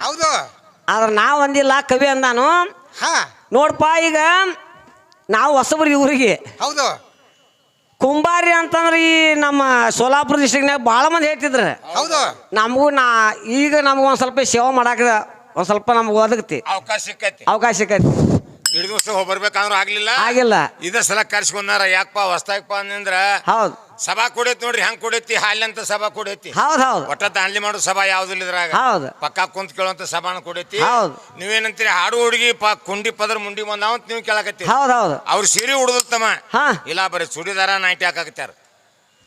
ಹೌದು. ಆದ್ರೆ ನಾವು ಅಂದಿಲ್ಲ ಕವಿ ಅಂದಾನು. ಹಾ. ನೋಡಪ್ಪ ಈಗ ನಾವು ಹೊಸಬ್ರಿ ಊರಿಗೆ. ಹೌದು. ಕುಂಬಾರಿ ಅಂತಂದ್ರೆ ಈ ನಮ್ಮ ಸೋಲಾಪುರ ಡಿಸ್ಟ್ರಿಕ್ನಾಗ ಭಾಳ ಮಂದಿ ಹೇಳ್ತಿದ್ರು. ಹೌದು. ನಮಗೂ ನಾ ಈಗ ನಮ್ಗೆ ಒಂದು ಸ್ವಲ್ಪ ಸೇವೆ ಮಾಡಾಕ ಒಂದು ಸ್ವಲ್ಪ ನಮ್ಗೆ ಒದಗತಿ. ಅವಕಾಶ ಸಿಕ್ಕೈತಿ. ಅವಕಾಶ ಸಿಕ್ಕೈತಿ. ಇಡೀ ದಿವಸ ಹೋಗ್ಬರ್ಬೇಕಂದ್ರ ಆಗ್ಲಿಲ್ಲ. ಆಗಿಲ್ಲ. ಇದೇ ಸಲ ಕರ್ಸ್ಕೊಂಡಾರ ಯಾಕಪ್ಪ ಹೊಸ್ತಾಗಪ್ಪ ಅಂದ್ರ ಹೌದು. ಸಭಾ ಕೊಡೈತಿ ನೋಡ್ರಿ ಹೆಂಗ್ ಕೊಡೈತಿ? ಹಾಲಿ ಅಂತ ಸಭಾ ಕೊಡೈತಿ. ಹೌದು ಹೌದು. ಒಟ್ಟ ದಾಂಡ್ಲಿ ಮಾಡೋ ಸಭಾ ಯಾವ್ದಿಲ್ಲ ಇದ್ರಾಗ. ಹೌದು. ಪಕ್ಕ ಕುಂತ್ ಕೇಳುವಂತ ಸಭಾನ ಕೊಡೈತಿ. ಹೌದು. ನೀವೇನಂತೀರಿ ಹಾಡು ಹುಡುಗಿ ಪಾ ಕುಂಡಿ ಪದರ್ ಮುಂಡಿ ಬಂದಾವಂತ ನೀವು ಕೇಳಕತ್ತಿ ಹೌದು ಹೌದು. ಅವ್ರ ಸೀರೆ ಹುಡುದತ್ತಮ್ಮ ಹಾ. ಇಲ್ಲ ಬರೀ ಚೂಡಿದಾರ ನೈಟಿ ಹಾಕಾಕತ್ಯಾರ.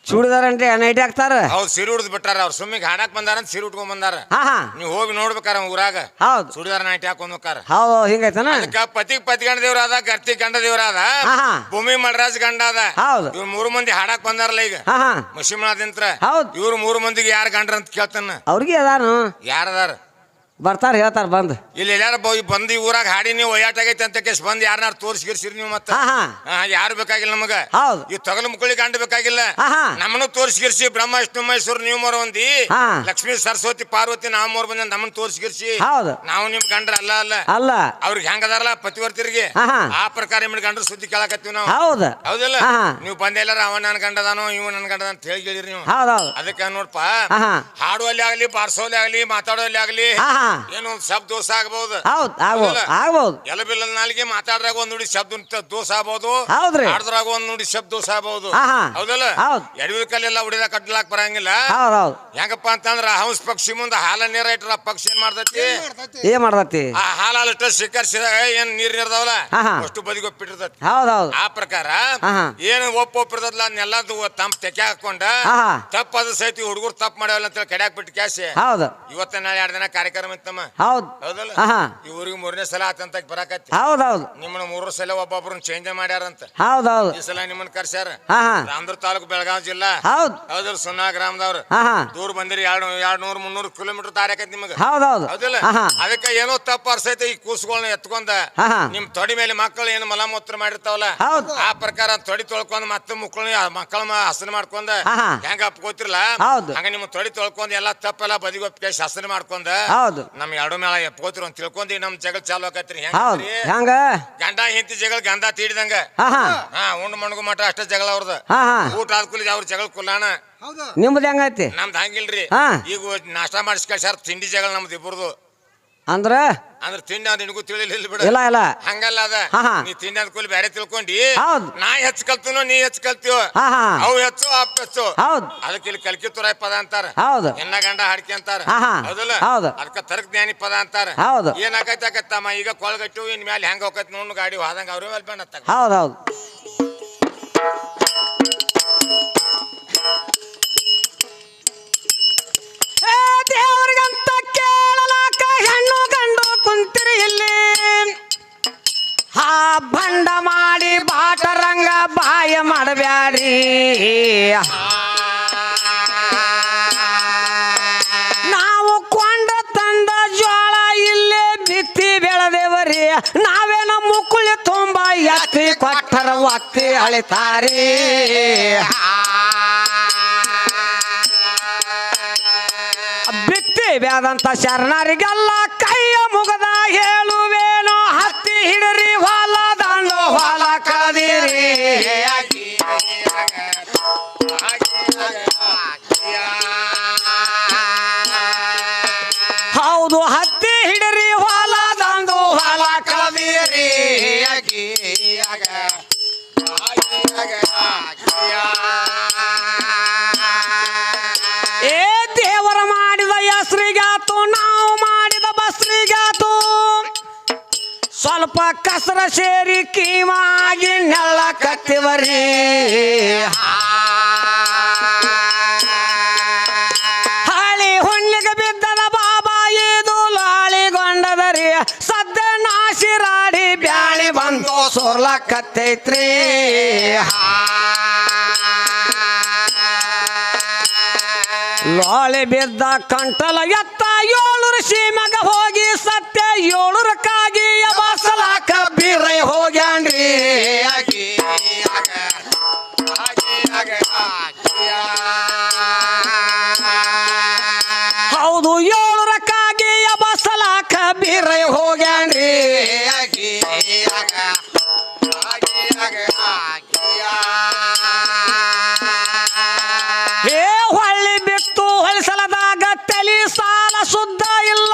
ಚೂಡಿದಾರ ಅಂದ್ರೆ ನೈಟಿ ಹಾಕ್ತಾರ? ಹೌದ್ ಸೀರೆ ಉಡ್ದು ಬಿಟ್ಟಾರ. ಅವ್ರ ಸುಮ್ಮಿಗೆ ಹಾಡಕ್ ಬಂದಾರ ಅಂತ ಸೀರೆ ಉಟ್ಕೊಂಡ್ ಬಂದಾರ. ಹಾ ಹಾ. ನೀವು ಹೋಗಿ ನೋಡ್ಬೇಕಾರ ಊರಾಗ. ಹೌದು. ಚೂಡಿದಾರ ನೈಟಿ ಹಾಕೊಂಡ್ ಹೋಗ್ತಾರ ಹೌದು ಹಿಂಗೈತನ ಅದಕ್ಕ ಪತಿ ಪತಿ ಗಂಡ ದೇವ್ರ ಅದ ಗರ್ತಿ ಗಂಡ ದೇವ್ರ ಅದ ಹಾ, ಹಾ. ಭೂಮಿ ಮಡ್ರಾಜ್ ಗಂಡ ಅದ. ಹೌದು. ಇವ್ರು ಮೂರು ಮಂದಿ ಹಾಡಕ್ ಬಂದಾರಲ್ಲ ಈಗ. ಹಾ ಹಾ. ಮಶಿಮಣಾದಿಂತ್ರ ಹೌದು. ಇವ್ರು ಮೂರು ಮಂದಿಗೆ ಯಾರು ಗಂಡ್ರ ಅಂತ ಕೇಳ್ತಾನ ಅವ್ರಿಗೆ ಅದಾನು ಯಾರದಾರ ಬರ್ತಾರ ಹೇಳ್ತಾರ ಬಂದ್. ಇಲ್ಲಿ ಎಲ್ಲಾರ ಬಂದು ಈ ಊರಾಗ ಹಾಡಿ ನೀವು ಒಯ್ಯಾಟಾಗೈತೆ ಅಂತ ಕೇಸ್ ಬಂದ್ ಯಾರನ್ನಾರು ತೋರಿಸಿರ್ಸಿರಿ ನೀವು ಮತ್ತ? ಹಾ ಹಾ. ಹಾ, ಯಾರು ಬೇಕಾಗಿಲ್ಲ ನಮಗ? ಹೌದು. ಈ ತಗಲು ಮುಕ್ಕಳಿ ಗಂಡ ಬೇಕಾಗಿಲ್ಲ. ಹಾ, ಹಾ. ನಮ್ಮನ್ನು ತೋರಿಸಿರ್ಸಿ ಬ್ರಹ್ಮ ವಿಷ್ಣು ಮಹೇಶ್ವರ ನೀವು ಮೋರ್ ಒಂದಿ. ಹಾ. ಲಕ್ಷ್ಮೀ ಸರಸ್ವತಿ ಪಾರ್ವತಿ ನಾವು ಮೋರ್ ಬಂದ್ ನಮ್ಮನ್ನು ತೋರಿಸಿರ್ಸಿ ಹೌದು. ನಾವು ನಿಮ್ ಗಂಡ್ರ ಅಲ್ಲ ಅಲ್ಲ. ಅಲ್ಲ. ಅವ್ರಿಗೆ ಹೆಂಗದಾರಲ್ಲ ಪತಿವರ್ತಿರಿಗೆ? ಹಾ, ಹಾ. ಆ ಪ್ರಕಾರ ನಿಮ್ ಗಂಡ್ರ ಸುದ್ದಿ ಕೇಳಕತ್ತೀವಿ ನಾವು. ಹೌದು. ಹೌದಿಲ್ಲ? ಹಾ, ಹಾ. ನೀವು ಬಂದೆಲ್ಲಾರ ಅವ ನನ್ ಗಂಡದಾನೋ ಇವ ನನ್ ಗಂಡದ ಅಂತ ಹೇಳಿ ಕೇಳಿರಿ ನೀವು. ಅದಕ್ಕೆ ನೋಡ್ಪ. ಹಾ, ಹಾ. ಹಾಡುವಲ್ಲಿ ಆಗ್ಲಿ ಬಾರ್ಸೋಲ್ಲಿ ಆಗ್ಲಿ ಮಾತಾಡೋಲ್ಲಿ ಆಗ್ಲಿ. ಹಾ ಹಾ. ಏನೋ ಒಂದು ಶಬ್ದ ದೋಷ ಆಗ್ಬಹುದು ಹೌದು ಆಗ್ಬೋದು ಆಗ್ಬೋದು. ಎಲ್ಲ ಬಿಲ್ಲಲ್ ನಾಲಿಗೆ ಮಾತಾಡ್ರಾಗ ಒಂದ್ ನುಡಿ ಶಬ್ದ ದೋಸ ದೋಷ ಆಗ್ಬಹುದು ಹೌದ್ರಿ. ಆಡದ್ರಾಗ ಒಂದ್ ನುಡಿ ಶಬ್ದ ದೋಷ ಆಗ್ಬಹುದು. ಹೌದಲ್ಲ? ಹೌದ್. ಎಡವಿ ಕಲ್ಲೆಲ್ಲ ಹೊಡಿದ ಕಡ್ಲಾಕ್ ಬರಂಗಿಲ್ಲ? ಹೌದು ಹೌದು. ಹೆಂಗಪ್ಪ ಅಂತಂದ್ರ ಹಂಸ ಪಕ್ಷಿ ಮುಂದ ಹಾಲ ನೀರ ಇಟ್ರ ಪಕ್ಷಿ ಏನ್ ಮಾಡ್ತೈತಿ? ಏನ್ ಮಾಡ್ತತಿ? ಆ ಹಾಲ ಅಲ್ಲಿಟ್ಟ ಶಿಖರಿಸಿದ ಏನ್ ನೀರ್ ನೀರ್ದಾವಲ್ಲ. ಅಷ್ಟು ಬದಿಗೆ ಒಪ್ಪಿಟ್ಟಿರ್ತೈತಿ. ಹೌದು ಹೌದು. ಆ ಪ್ರಕಾರ. ಏನು ಒಪ್ಪ ಒಪ್ಪಿರ್ತದಲ್ಲ ಅದನ್ನೆಲ್ಲ ತಮ್ಮ ತೆಕೆ ಹಾಕೊಂಡ. ತಪ್ಪ ಅದು ಸಹಿತ ಹುಡುಗರು ತಪ್ಪ ಮಾಡ್ಯಾವಲ್ಲ ಅಂತ ಹೇಳಿ ಕಡ್ಯಾಕ್ ಬಿಟ್ಟು ಕ್ಯಾಶೆ. ಹೌದು. ಇವತ್ತ ನಾಳೆ ಎರಡು ದಿನ ಕಾರ್ಯಕ್ರಮ ಇತ್ತಮ್ಮ ಹೌದು. ಹೌದಲ್ಲ? ಹಾ, ಮೂರನೇ ಸಲ ಆತಂತ ಬರಾಕತ್ತಿ. ಹೌದು ಹೌದು. ನಿಮ್ಮನ್ನ ಮೂರು ಸಲ ಒಬ್ಬೊಬ್ರನ್ನ ಚೇಂಜ್ ಮಾಡ್ಯಾರಂತ. ಹೌದು ಹೌದು. ಈ ಸಲ ನಿಮ್ಮನ್ನ ಕರ್ಸ್ಯಾರ? ಹಾ ಹಾ ತಾಲೂಕು ಬೆಳಗಾವಿ ಜಿಲ್ಲಾ. ಹೌದು. ಹೌದ್ರ ಸುನ್ನಾ ಗ್ರಾಮದವ್ರು. ಹಾ ಹಾ ದೂರ ಬಂದಿರಿ ಎರಡು ಎರಡ್ ನೂರ್ ಮುನ್ನೂರು ಕಿಲೋಮೀಟರ್ ತಾರಕೈತಿ ನಿಮಗೆ. ಹೌದು ಹೌದು. ಹೌದಿಲ್ಲ? ಹಾ ಹಾ ಅದಕ್ಕೆ ಏನೋ ತಪ್ಪ ಅರ್ಸೈತೆ ಈ ಕೂಸುಗಳನ್ನ ಎತ್ಕೊಂಡ. ಹಾ, ಹಾ. ನಿಮ್ ತೊಡಿ ಮೇಲೆ ಮಕ್ಕಳು ಏನು ಮಲಮೂತ್ರ ಮಾಡಿರ್ತಾವಲ್ಲ? ಹೌದು. ಆ ಪ್ರಕಾರ ತೊಡಿ ತೊಳ್ಕೊಂಡ್ ಮತ್ತೆ ಮಕ್ಕಳನ್ನ ಮಕ್ಕಳ ಹಸನ ಮಾಡ್ಕೊಂಡ. ಹಾ, ಹಾ. ಹೆಂಗ ಅಪ್ಕೋತಿರ್ಲ ಹೌದು. ಹಂಗ ನಿಮ್ ತೊಡಿ ತೊಳ್ಕೊಂಡ್ ಎಲ್ಲಾ ತಪ್ಪೆಲ್ಲ ಬದಿಗೊಪ್ಪಿಗೆ ಶಾಸನ ಮಾಡ್ಕೊಂಡ. ಹೌದು. ನಮ್ ಎರಡು ಮೇಳ ಎಪ್ಕೋತಿರು ಅಂತ ತಿಳ್ಕೊಂಡಿ ನಮ್ ಜಗಳ ಚಾಲು ಆಕತ್ರಿ. ಹೌದು. ಹೆಂಗ? ಹೆಂಗ ಗಂಡ ಹೆಂಡತಿ ಜಗಳ ಗಂಧ ತೀಡಿದಂಗ. ಹಾ ಹಾ. ಹಾ ಉಂಡ್ ಮಣ್ಗು ಮಟ ಅಷ್ಟ ಜಗಳ ಅವ್ರದ್ದು ಹಾ ಹಾ. ಊಟ ಆದ್ಕೂಲಿ ಅವ್ರ ಜಗಳ ಕುಲ್ಲಾಣ ನಿಮ್ದು ಹೆಂಗೈತಿ ನಮ್ದು ಹಂಗಿಲ್ರಿ. ಹಾ. ಈಗ ನಾಷ್ಟ ಮಾಡಿಸ್ ಕಳ್ಸ್ಯಾರ ತಿಂಡಿ ಜಗಳ ನಮ್ದು ಇಬ್ಬರದು ಅಂದ್ರ? ಅಂದ್ರೆ ತಿಂಡಿ ನಿನಗೂ ತಿಳಿಲಿಲ್ಲ ಬಿಡ. ಇಲ್ಲ ಇಲ್ಲ. ಹಂಗಲ್ಲ ಅದ. ಹಾ, ಹಾ. ನೀ ತಿಂಡಿ ಅಂದ್ಕೂಲಿ ಬೇರೆ ತಿಳ್ಕೊಂಡಿ. ಹೌದು. ನಾ ಹೆಚ್ಚು ಕಲ್ತೀನೋ ನೀ ಹೆಚ್ಚು ಕಲ್ತೀವ ಹಾ ಹಾ. ಅವು ಹೆಚ್ಚು ಅಪ್ಪ ಹೆಚ್ಚು ಹೌದು. ಅದಕ್ಕೆ ಇಲ್ಲಿ ಕಲ್ಕಿ ತುರಾಯಿ ಪದ ಅಂತಾರ. ಹೌದು. ಹೆಣ್ಣ ಗಂಡ ಹಾಡ್ಕೆ ಅಂತಾರ. ಹಾ, ಹಾ. ಹೌದಲ್ಲ? ಹೌದು. ಅದಕ್ಕೆ ತರ್ಕ ಜ್ಞಾನಿ ಪದ ಅಂತಾರ. ಹೌದು. ಏನಾಗೈತೆ ಆಕತ್ತಮ್ಮ? ಈಗ ಕೊಳಗಟ್ಟು ಇನ್ ಮೇಲೆ ಹೆಂಗ ಹೋಗತ್ ನೋಡ್ ಗಾಡಿ ಹೋದಂಗ ಅವ್ರ ಮೇಲೆ ಬಂದ ಹೌದು ಹೌದು. ಒತ್ತಿ ಅಳಿತಾರಿ. ಬಿತ್ತಿ ಬೇದಂತ ಶರಣರಿಗೆಲ್ಲ ಕೈಯ ಮುಗದ ಹೇಳುವೇನೋ ಸ್ವಲ್ಪ ಕಸರ ಸೇರಿ ಕೀಮಾಗಿ ನೆಲ್ಲ ಕತ್ತಿವರಿ. ಹಳಿ ಹುಣ್ಣಿಗೆ ಬಿದ್ದದ ಬಾಬಾ ಇದು ಲಾಳಿಗೊಂಡದರಿ ಸದ್ದ ನಾಶಿರಾಡಿ ಬ್ಯಾಳಿ ಬಂದು ಸೋರ್ಲಕತ್ತೈತ್ರಿ ಲಾಳಿ ಬಿದ್ದ ಕಂಟಲ ಎತ್ತ ಏಳೂರು ಮಗ ಹೋಗಿ ಸತ್ಯ ಏಳೂರಕ್ಕಾಗಿ ಬಸಲಾಕ ಕಬ್ಬೀರೈ ಹೋಗ್ಯಾನ್ರಿ. ಸಲ ಶುದ್ಧ ಇಲ್ಲ.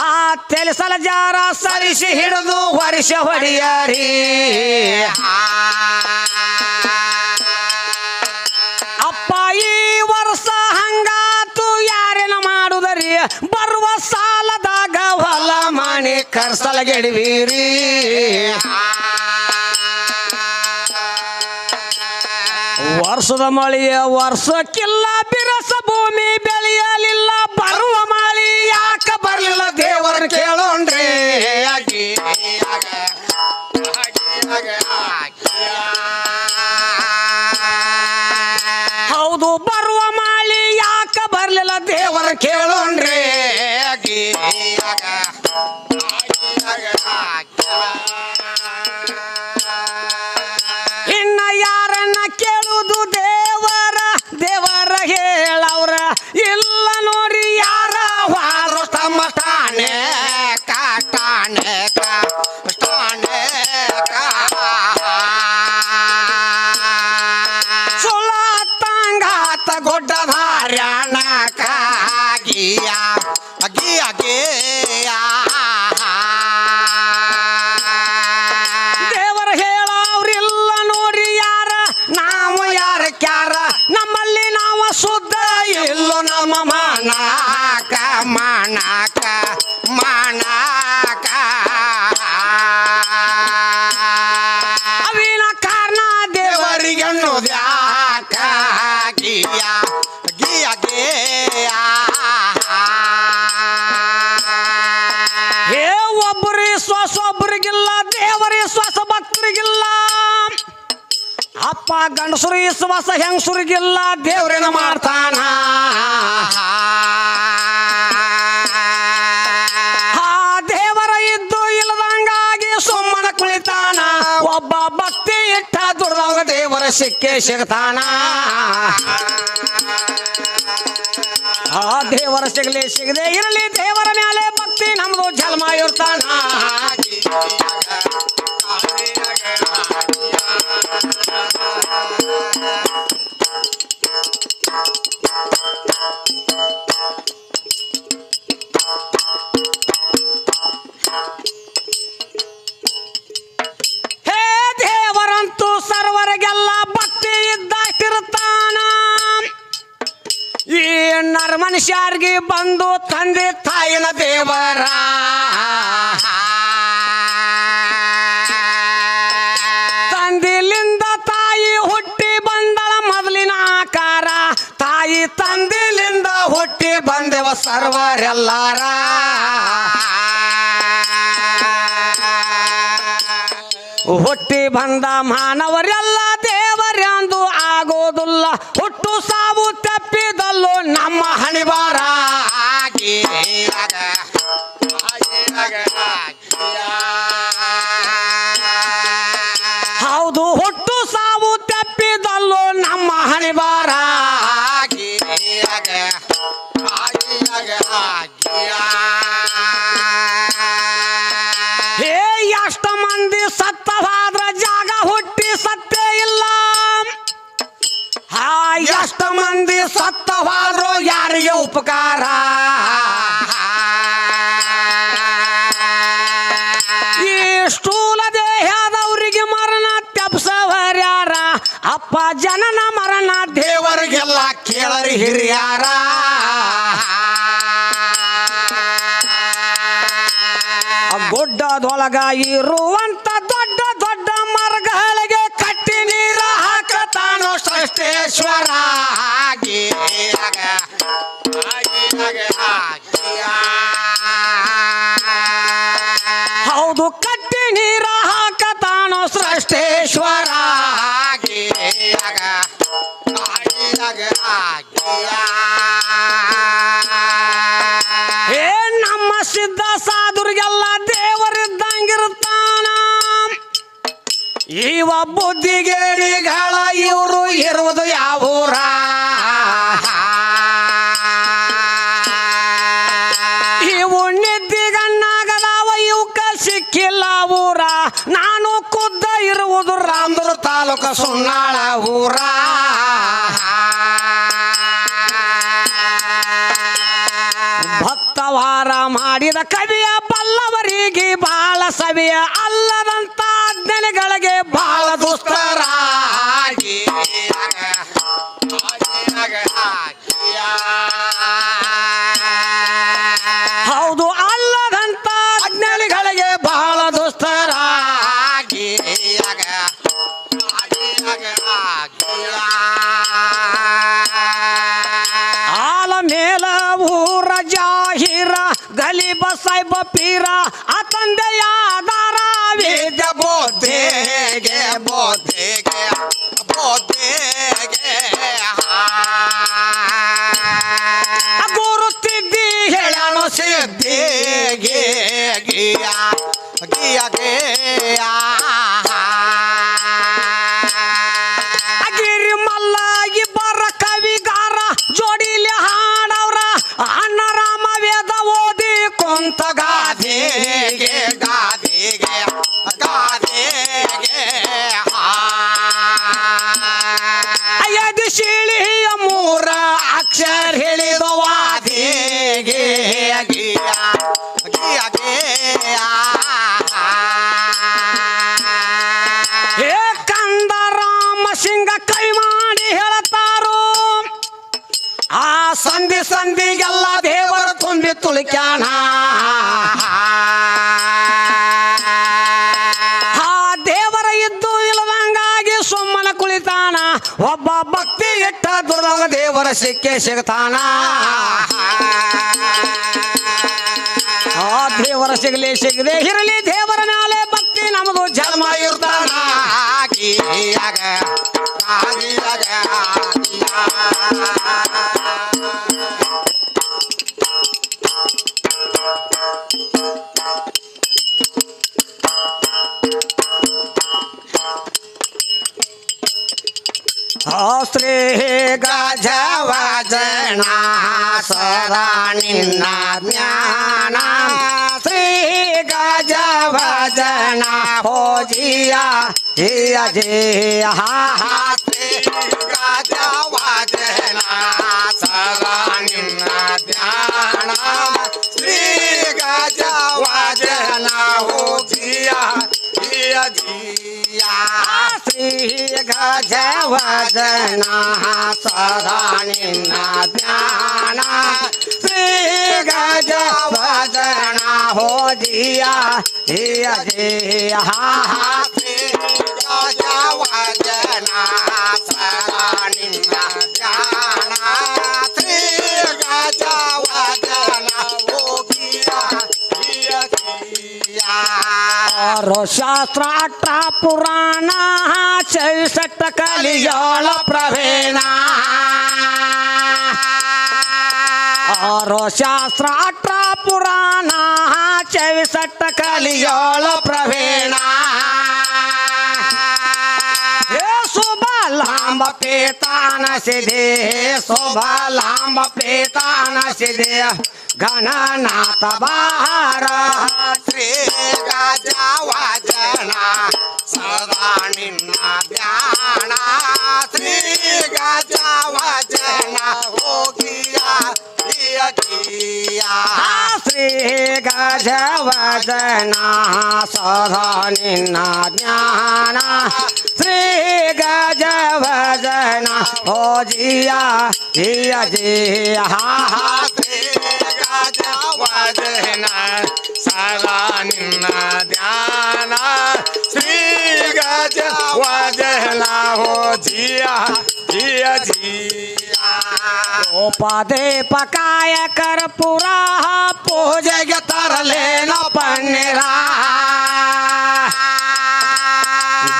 ಆ ತೆಲಸಲ ಜಾರ ಸರಿಸಿ ಹಿಡಿದು ವರ್ಷ ಹೊಡಿಯರಿ. ಅಪ್ಪ, ಈ ವರ್ಷ ಹಂಗಾತು ಯಾರೇನ ಮಾಡುದರಿ? ಬರುವ ಸಾಲದಾಗ ಹೊಲ ಮಣಿ ಕರ್ಸಲಗೆಡವೀರಿ. ವರ್ಷದ ಮಳೆಯ ವರ್ಷಕ್ಕಿಲ್ಲ ಬಿರಸ ಭೂಮಿ ಅಪ್ಪ ಗಂಡಸರು ವಿಶ್ವಾಸ ಹೆಂಗಸರಿಗಿಲ್ಲ ದೇವ್ರೇನ ಮಾಡ್ತಾನ? ಆ ದೇವರ ಇದ್ದು ಇಲ್ಲದಂಗಾಗಿ ಸುಮ್ಮನ ಕುಳಿತಾನ. ಒಬ್ಬ ಭಕ್ತಿ ಇಟ್ಟ ದುರ್ದವಾಗ ದೇವರ ಸಿಕ್ಕೇ ಸಿಗ್ತಾನ. ಆ ದೇವರ ಸಿಗಲಿ, ಸಿಗದೆ ಇರಲಿ ದೇವರ ಮೇಲೆ ಭಕ್ತಿ, ನಮ್ದು ಜನ್ಮ ಇರ್ತಾನ. ನರ ಮನುಷ್ಯಾರ್ಗಿ ಬಂದು ತಂದೆ ತಾಯಿನ ದೇವರ. ತಂದಿಲಿಂದ ತಾಯಿ ಹುಟ್ಟಿ ಬಂದಳ ಮೊದಲಿನ ಆಕಾರ. ತಾಯಿ ತಂದಿಲಿಂದ ಹುಟ್ಟಿ ಬಂದೆವ ಸರ್ವರೆಲ್ಲಾರ. ಹುಟ್ಟಿ ಬಂದ ಮಾನವರೆಲ್ಲ ದೇವರೆಂದು ಆಗೋದಿಲ್ಲ. ಹುಟ್ಟು ಸಾವು ತಪ್ಪಿದಲ್ಲೂ ನಮ್ಮ ಹಣಿಬಾರ ಎಷ್ಟ ಮಂದಿ ಸತ್ತವಾದ್ರು ಯಾರಿಗೆ ಉಪಕಾರ? ಈ ಸ್ಥೂಲ ದೇಹದವರಿಗೆ ಮರಣ ತೆಪ್ಸವರ್ಯಾರ ಅಪ್ಪ ಜನನ ಮರಣ ದೇವರಿಗೆಲ್ಲ ಕೇಳರಿ ಹಿರಿಯಾರ. ಗುಡ್ಡದೊಳಗ ಇರುವಂತ ಸೃಷ್ಟೇಶ್ವರ ಇವ ಬುದ್ಧಿಗೇಡಿಗಳ ಇವರು ಇರುವುದು ಯಾವೂರ? ಇವು ನಿದ್ದಿಗಣ್ಣಾಗದಾವ ಇವಕ್ಕ ಸಿಕ್ಕಿಲ್ಲ ಊರ. ನಾನು ಖುದ್ದ ಇರುವುದು ರಾಮದುರ್ಗ ತಾಲೂಕ ಸುನ್ನಾಳ ಊರ. ಭಕ್ತವಾರ ಮಾಡಿದ ಕವಿಯ ಬಲ್ಲವರಿಗೆ ಬಾಳ ಸವಿಯ ಅಲ್ಲದಂತ ಅಜ್ಞಾನಿಗಳಿಗೆ ಬಾಳ ದುಸ್ತರ ಹೌದು, ಅಲ್ಲದಂತ ಅಜ್ಞಾನಿಗಳಿಗೆ ಬಹಳ ದುಸ್ತರ ಆಲ ಮೇಲ ಊರ ಜಾಹೀರ, ಗಲಿಬ ಸಾಹಿಬ ಪೀರ, ಆ ತಂದೆಯಾದಾರ ಗಿಯ ಗಿಯ ಗಿಯ ಹೇ ಕಂದ ರಾಮ ಸಿಂಗ ಕೈ ಮಾಡಿ ಹೇಳತಾರು ಆ ಸಂಧಿ ಸಂಧಿಗೆಲ್ಲ ದೇವರ ತುಂಬಿ ತುಳಿಕ್ಯಾಣ ಆ ದೇವರ ಇದ್ದು ಇಲ್ಲದಂಗಾಗಿ ಸುಮ್ಮನ ಕುಳಿತಾನ? ಒಬ್ಬ ಭಕ್ತಿ ಇಟ್ಟ ದುರ್ದಾಗ ದೇವರ ಸಿಕ್ಕೇ ಸಿಗ್ತಾನ? ದೇವರ ಸಿಗಲಿ ಸಿಗದೆ ಇರಲಿ ದೇವರ ಮ್ಯಾಲೆ ಭಕ್ತಿ ನಮಗೂ ಜನ್ಮ ಇರ್ತಾನ. ಆ ಶ್ರೀ ಗಜವಜನ ಸದಾ ನಿನ್ನ ಜ್ಞಾನ ಶ್ರೀ ಗಜವಜನ ಹೋಜಿಯ ಜಿಯ ಜಿಯ ಹಾ ಹಾ ಶ್ರೀ ಗಜವಜನ ಸದಾ ನಿನ್ನ ಜ್ಞಾನ ಶ್ರೀ ಗಜವಜನ ಜಿಯ ಹಾ ಹಾ ಆರು ಶಾಸ್ತ್ರ ಅಟ್ಟ ಪುರಾಣ ಚೈಸಟ್ಟ ಕಲಿಯೋಳ ಪ್ರವೀಣ ಆರೋ ಶಾಸ್ತ್ರ ಅಟ್ಟ ಪುರಾಣ ಚೈಸಟ್ಟ ಕಲಿಯೋಳ ಪ್ರವೇಣ. ಶುಭಲಾಂಬ ಶುಭ, ಲಾಂಬ ಪೇತಾನ ಸಿದೆ ಶುಭಲಾಂಬ ಪೇತಾನ ಸಿದೆ ಗಣನಾಥ ಬಾರ ಶ್ರೀ ಗಜವಾಜನ ಸದಾ ನಿನ್ನ ಧ್ಯಾನ. ಶ್ರೀ ಗಜವಾಜನ ಹೋಗಿಯ ಗಿಯ ಗಿಯ ಶ್ರೀ ಗಜವದನ ಸದಾ ನಿನ್ನ ಜ್ಞಾನ ಶ್ರೀ ಗಜವದನ ಓ ಜಿಯ ಜಿಯ ಜಿಯ ಶ್ರೀ ಗಜವಾಜನ ಸದಾ ನಿನ್ನ ಧ್ಯಾನ ಶ್ರೀ ಗಜವಾಜನ ಹೋ ಜಿಯ ಜಿಯ ಜಿಯ ಉಪದೇ ಪಕಾಯ ಕರ್ಪುರ ಪೂಜೆಗೆ ತರಲೇನ ಪನ್ನೀರ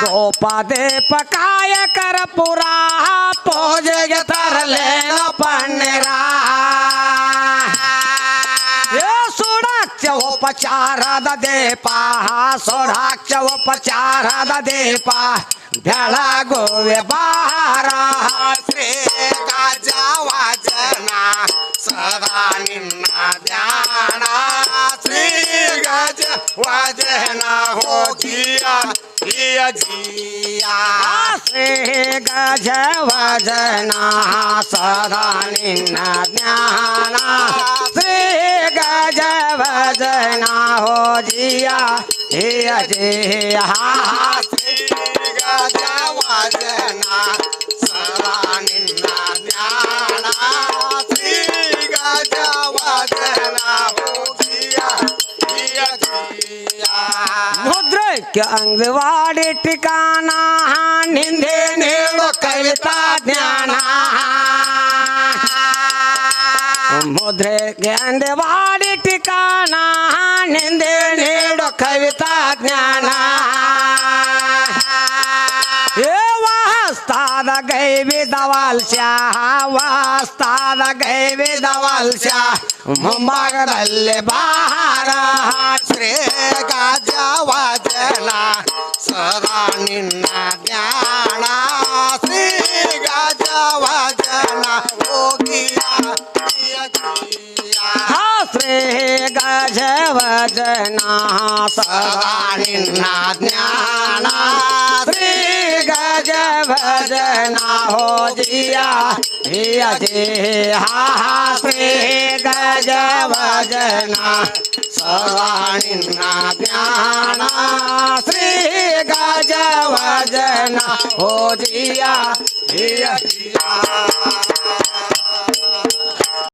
ಗೋಪದೇ ಪಕಾಯ ಕರ್ಪುರ ಪೂಜೆಗೆ ತರಲೇನ ಪನ್ನೀರ ಏ ಸುಡಾಕ್ಷ ಉಪಚಾರದ ದೀಪ ಸುಡಾಕ್ಷ ಉಪಚಾರದ ದೀಪ ಬೆಳಗುವೆ ಬಾರ ಶ್ರೀ ಗಜವಾಜನ ಸದಾ ನಿನ್ನ ಧ್ಯಾನ. ಶ್ರೀ ಗಜವಾಜನ ಹೋಗಿಯ ಜಿಯ ಜಿಯ. ಶ್ರೀ ಗಜವಜನ ಸದಾ ನಿನ್ನ ಜ್ಞಾನ ಶ್ರೀ ಭಜನಾ ಹೋ ಜಿಯ. ಹಿಯ ಮುದ್ರಕ್ಕೆ ಅಂಗವಾಡಿ ಠಿಕಾಣ, ನಿಂದೆ ನೀಡು ಕವಿತಾ ಜ್ಞಾನ. ಮುದ್ರೆ ಅಂಗವಾಡಿ ಠಿಕಾಣ, ನಿಂದೆ ನೀಡು ಕವಿತಾ ಜ್ಞಾನ. ವಾಸ್ತಾದ ಗೈವಿದ ವಾಲ್ಸ್ಯ ವಾಸ್ತಾದ ಗೈವಿದ ವಾಲ್ಸ್ಯ ಮುಂಭಾಗದಲ್ಲಿ ಬಾರ ಶ್ರೀ ಗಜವದನ ಸದಾ ನಿನ್ನ ಜ್ಞಾನ. ಶ್ರೀ ಗಜವದನ ಹೋಗಿಯ ಶ್ರೀ ಗಜವಜನ ಸದಾ ನಿನ್ನ ಜ್ಞಾನ. ಗಜವಜನ ಹೋ ಜಿಯ ಹಿಯ ಜಿ ಹಾ ಹಾ ಶ್ರೀ ಗಜವಜನ. ಸದಾ ನಿನ್ನ ಜ್ಞಾನ ಶ್ರೀ ಗಜವಜನ. ಹೋ ಜಿಯ ಹಿಯ ಜಿಯ